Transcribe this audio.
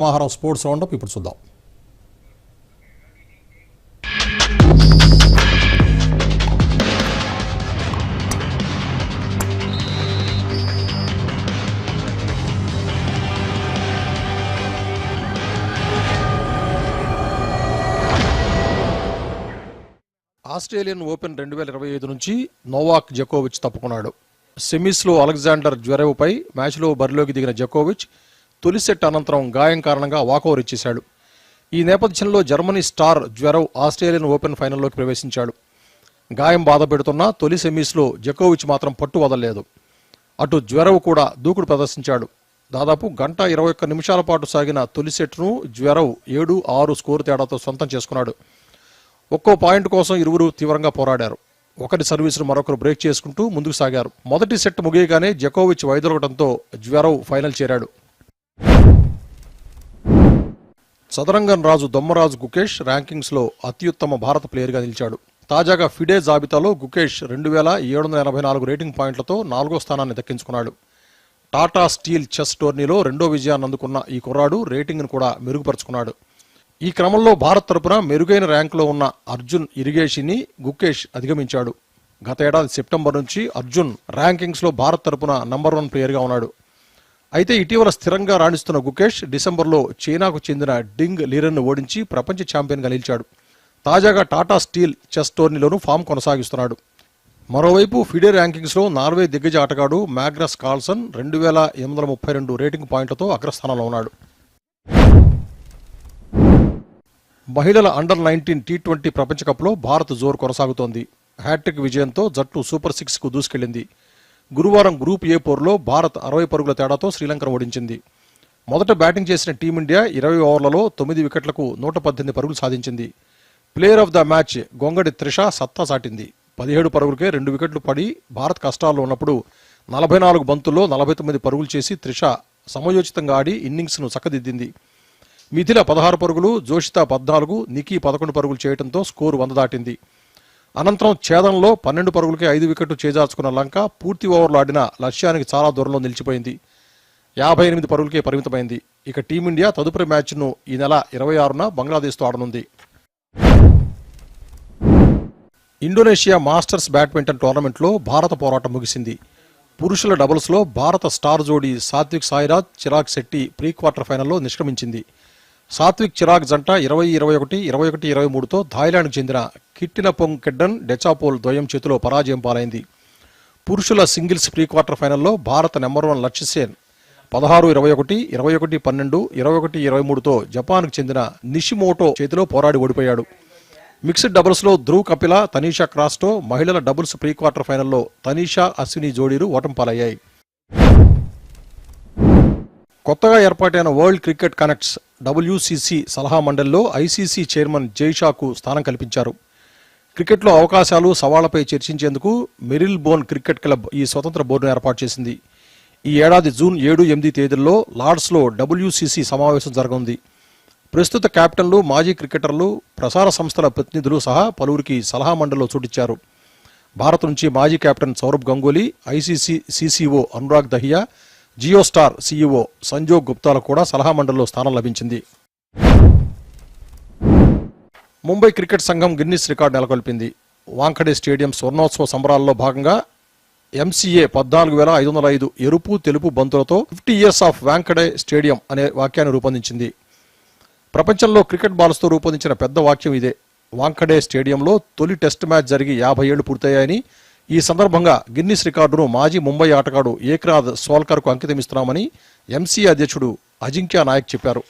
సమాహారం sports round up ఇప్పుడు చూద్దాం. ఆస్ట్రేలియన్ ఓపెన్ రెండు వేల ఇరవై ఐదు నుంచి నోవాక్ జకోవిచ్ తప్పుకున్నాడు. సెమీస్లో అలెగ్జాండర్ జ్వరేవ్పై మ్యాచ్లో బరిలోకి దిగిన జకోవిచ్ తొలి సెట్ అనంతరం గాయం కారణంగా వాకౌవర్ ఇచ్చేశాడు. ఈ నేపథ్యంలో Germany star Zverev Australian Open ఫైనల్లోకి ప్రవేశించాడు. గాయం బాధ పెడుతున్న తొలి సెమీస్లో జకోవిచ్ మాత్రం పట్టు వదలలేదు. అటు జ్వరవ్ కూడా దూకుడు ప్రదర్శించాడు. దాదాపు గంట ఇరవై ఒక్క నిమిషాల పాటు సాగిన తొలి సెట్ను జ్వరవ్ ఏడు ఆరు స్కోరు తేడాతో సొంతం చేసుకున్నాడు. ఒక్కో పాయింట్ కోసం ఇరువురు తీవ్రంగా పోరాడారు. ఒకరి సర్వీసును మరొకరు బ్రేక్ చేసుకుంటూ ముందుకు సాగారు. మొదటి సెట్ ముగియగానే జకోవిచ్ వైదొలగడంతో జ్వరవ్ ఫైనల్ చేరాడు. సదరంగన్ రాజు దొమ్మరాజు గుకేష్ ర్యాంకింగ్స్లో అత్యుత్తమ భారత ప్లేయర్గా నిలిచాడు. తాజాగా ఫిడే జాబితాలో గుకేష్ రెండు వేల ఏడు వందల ఎనభై నాలుగు రేటింగ్ పాయింట్లతో నాలుగో స్థానాన్ని దక్కించుకున్నాడు. టాటా స్టీల్ చెస్ టోర్నీలో రెండో విజయాన్ని అందుకున్న ఈ కుర్రాడు రేటింగ్ను కూడా మెరుగుపరుచుకున్నాడు. ఈ క్రమంలో భారత్ తరపున మెరుగైన ర్యాంకులో ఉన్న అర్జున్ ఇరిగేషిని గుకేష్ అధిగమించాడు. గత ఏడాది సెప్టెంబర్ నుంచి అర్జున్ ర్యాంకింగ్స్లో భారత్ తరపున నంబర్ వన్ ప్లేయర్గా ఉన్నాడు. అయితే ఇటీవల స్థిరంగా రాణిస్తున్న గుకేష్ డిసెంబర్లో చైనాకు చెందిన డింగ్ లీరన్ను ఓడించి ప్రపంచ ఛాంపియన్గా నిలిచాడు. తాజాగా టాటా స్టీల్ చెస్ టోర్నీలోనూ ఫామ్ కొనసాగిస్తున్నాడు. మరోవైపు ఫిడే ర్యాంకింగ్స్లో నార్వే దిగ్గజ ఆటగాడు మ్యాగ్రస్ కార్ల్సన్ రెండు వేల ఎనిమిది వందల ముప్పై రెండు రేటింగ్ పాయింట్లతో అగ్రస్థానంలో ఉన్నాడు. మహిళల అండర్ నైన్టీన్ టీ ట్వంటీ ప్రపంచ కప్లో భారత్ జోరు కొనసాగుతోంది. హ్యాట్రిక్ విజయంతో జట్టు సూపర్ సిక్స్కు దూసుకెళ్ళింది గురువారం గ్రూప్ ఏ పోరులో భారత్ అరవై పరుగుల తేడాతో శ్రీలంకను ఓడించింది. మొదట బ్యాటింగ్ చేసిన టీమిండియా ఇరవై ఓవర్లలో తొమ్మిది వికెట్లకు నూట పద్దెనిమిది పరుగులు సాధించింది. Player of the match Gongadi Trisha సత్తా సాటింది. పదిహేడు పరుగులకే రెండు వికెట్లు పడి భారత్ కష్టాల్లో ఉన్నప్పుడు నలభై నాలుగు బంతుల్లో నలభై తొమ్మిది పరుగులు చేసి త్రిష సమయోచితంగా ఆడి ఇన్నింగ్స్ను చక్కదిద్దింది. మిథిల పదహారు పరుగులు జోషిత పద్నాలుగు నికీ పదకొండు పరుగులు చేయడంతో స్కోరు వంద దాటింది. అనంతరం ఛేదంలో పన్నెండు పరుగులకే ఐదు వికెట్లు చేజార్చుకున్న లంక పూర్తి ఓవర్లు ఆడిన లక్ష్యానికి చాలా దూరంలో నిలిచిపోయింది. యాభై ఎనిమిది పరుగులకే పరిమితమైంది. ఇక టీమిండియా తదుపరి మ్యాచ్ను ఈ నెల ఇరవై ఆరున బంగ్లాదేశ్తో ఆడనుంది. ఇండోనేషియా మాస్టర్స్ బ్యాడ్మింటన్ టోర్నమెంట్లో భారత పోరాటం ముగిసింది. పురుషుల డబుల్స్లో భారత స్టార్ జోడీ సాత్విక్ సాయిరాజ్ చిరాగ్ శెట్టి ప్రీ క్వార్టర్ ఫైనల్లో నిష్క్రమించింది. సాత్విక్ చిరాగ్ జంట ఇరవై ఇరవై ఒకటి ఇరవై ఒకటి ఇరవై మూడుతో థాయిలాండ్కు చెందిన కిట్టిన పొంగ్ కెడ్డన్ డెచాపోల్ ద్వయం చేతిలో పరాజయం పాలైంది. పురుషుల సింగిల్స్ ప్రీ క్వార్టర్ ఫైనల్లో భారత నెంబర్ వన్ లక్ష్యసేన్ పదహారు ఇరవై ఒకటి ఇరవై ఒకటి పన్నెండు ఇరవై ఒకటి ఇరవై మూడుతో జపాన్కు చెందిన నిషిమోటో చేతిలో పోరాడి ఓడిపోయాడు. మిక్స్డ్ డబుల్స్లో ధ్రువ్ కపిల తనీషా క్రాస్టో మహిళల డబుల్స్ ప్రీ క్వార్టర్ ఫైనల్లో తనీషా అశ్విని జోడీలు ఓటం పాలయ్యాయి. కొత్తగా ఏర్పాటైన వరల్డ్ క్రికెట్ కనెక్ట్స్ డబ్ల్యూసీసీ సలహా మండలిలో ఐసీసీ చైర్మన్ జైషాకు స్థానం కల్పించారు. క్రికెట్లో అవకాశాలు సవాళ్ళపై చర్చించేందుకు మెరిల్ బోన్ క్రికెట్ క్లబ్ ఈ స్వతంత్ర బోర్డును ఏర్పాటు చేసింది. ఈ ఏడాది జూన్ ఏడు ఎనిమిది తేదీల్లో లార్డ్స్లో డబ్ల్యూసీసీ సమావేశం జరగనుంది. ప్రస్తుత కెప్టెన్లు మాజీ క్రికెటర్లు ప్రసార సంస్థల ప్రతినిధులు సహా పలువురికి సలహా మండలిలో చోటిచ్చారు. భారత్ నుంచి మాజీ captain Sourav Ganguly ICC CCO Anurag Dahiya Jio Star CEO Sanjog గుప్తాలకు కూడా సలహా మండలిలో స్థానం లభించింది. ముంబై క్రికెట్ సంఘం గిన్నిస్ రికార్డు నెలకొల్పింది. వాంఖడే స్టేడియం స్వర్ణోత్సవ సంబరాల్లో భాగంగా ఎంసీఏ పద్నాలుగు వేల ఐదు వందల ఐదు ఎరుపు తెలుపు బంతులతో fifty years of Wankhede stadium అనే వాక్యాన్ని రూపొందించింది. ప్రపంచంలో క్రికెట్ బాల్స్తో రూపొందించిన పెద్ద వాక్యం ఇదే. వాంఖడే స్టేడియంలో తొలి టెస్ట్ మ్యాచ్ జరిగి యాభై ఏళ్ళు పూర్తయ్యాయని ఈ సందర్భంగా గిన్నిస్ రికార్డును మాజీ ముంబై ఆటగాడు ఏక్రాద్ సోల్కర్కు అంకితమిస్తున్నామని ఎంసీఏ అధ్యక్షుడు అజింక్య నాయక్ చెప్పారు.